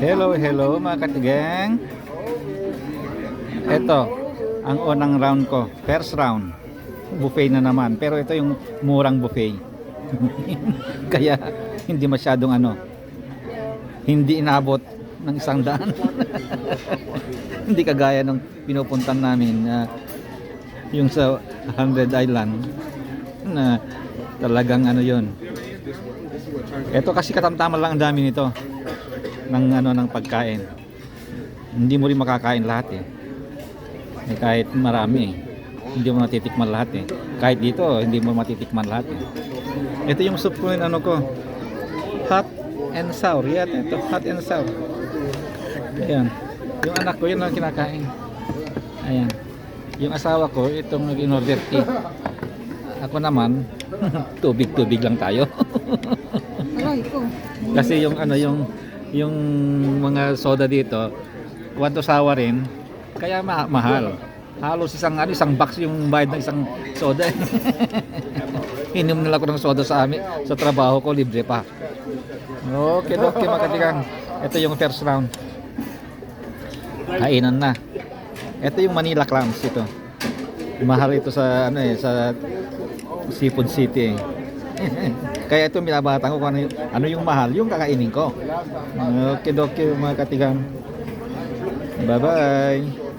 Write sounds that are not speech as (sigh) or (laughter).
Hello, hello mga katigang. Ito, ang unang round ko. First round. Buffet na naman. Pero ito yung murang buffet. (laughs) Kaya hindi masyadong ano. Hindi inabot ng isang daan. (laughs) hindi kagaya ng pinupuntan namin na yung sa 100 Island na talagang ano yon. Ito kasi katamtaman lang ang dami nito ng ano ng pagkain. Hindi mo rin makakain lahat eh. Eh, kahit marami eh. Hindi mo matitikman lahat eh. Kahit dito, hindi mo matitikman lahat eh. Ito yung soup ko yung ano ko. Hot and sour. Yan, ito. Hot and sour. Ayan. Yung anak ko, yun ang kinakain. Ayan. Yung asawa ko, itong in-order tea. Ako naman, (laughs) tubig-tubig lang tayo. (laughs) Kasi yung ano yung yung mga soda dito, want to sour rin, kaya ma- mahal. Halos isang ano, isang box yung bayad ng isang soda. (laughs) Inom nila ko ng soda sa amin, sa trabaho ko libre pa. Okay, okay mga katigang. Ito yung first round. Kainan na. Ito yung Manila clams ito. Mahal ito sa ano eh sa Seafood City. eh. Kaya ito binabatan ko kung ano, ano yung mahal, yung kakainin ko. Okay, okay mga katigang. Bye-bye.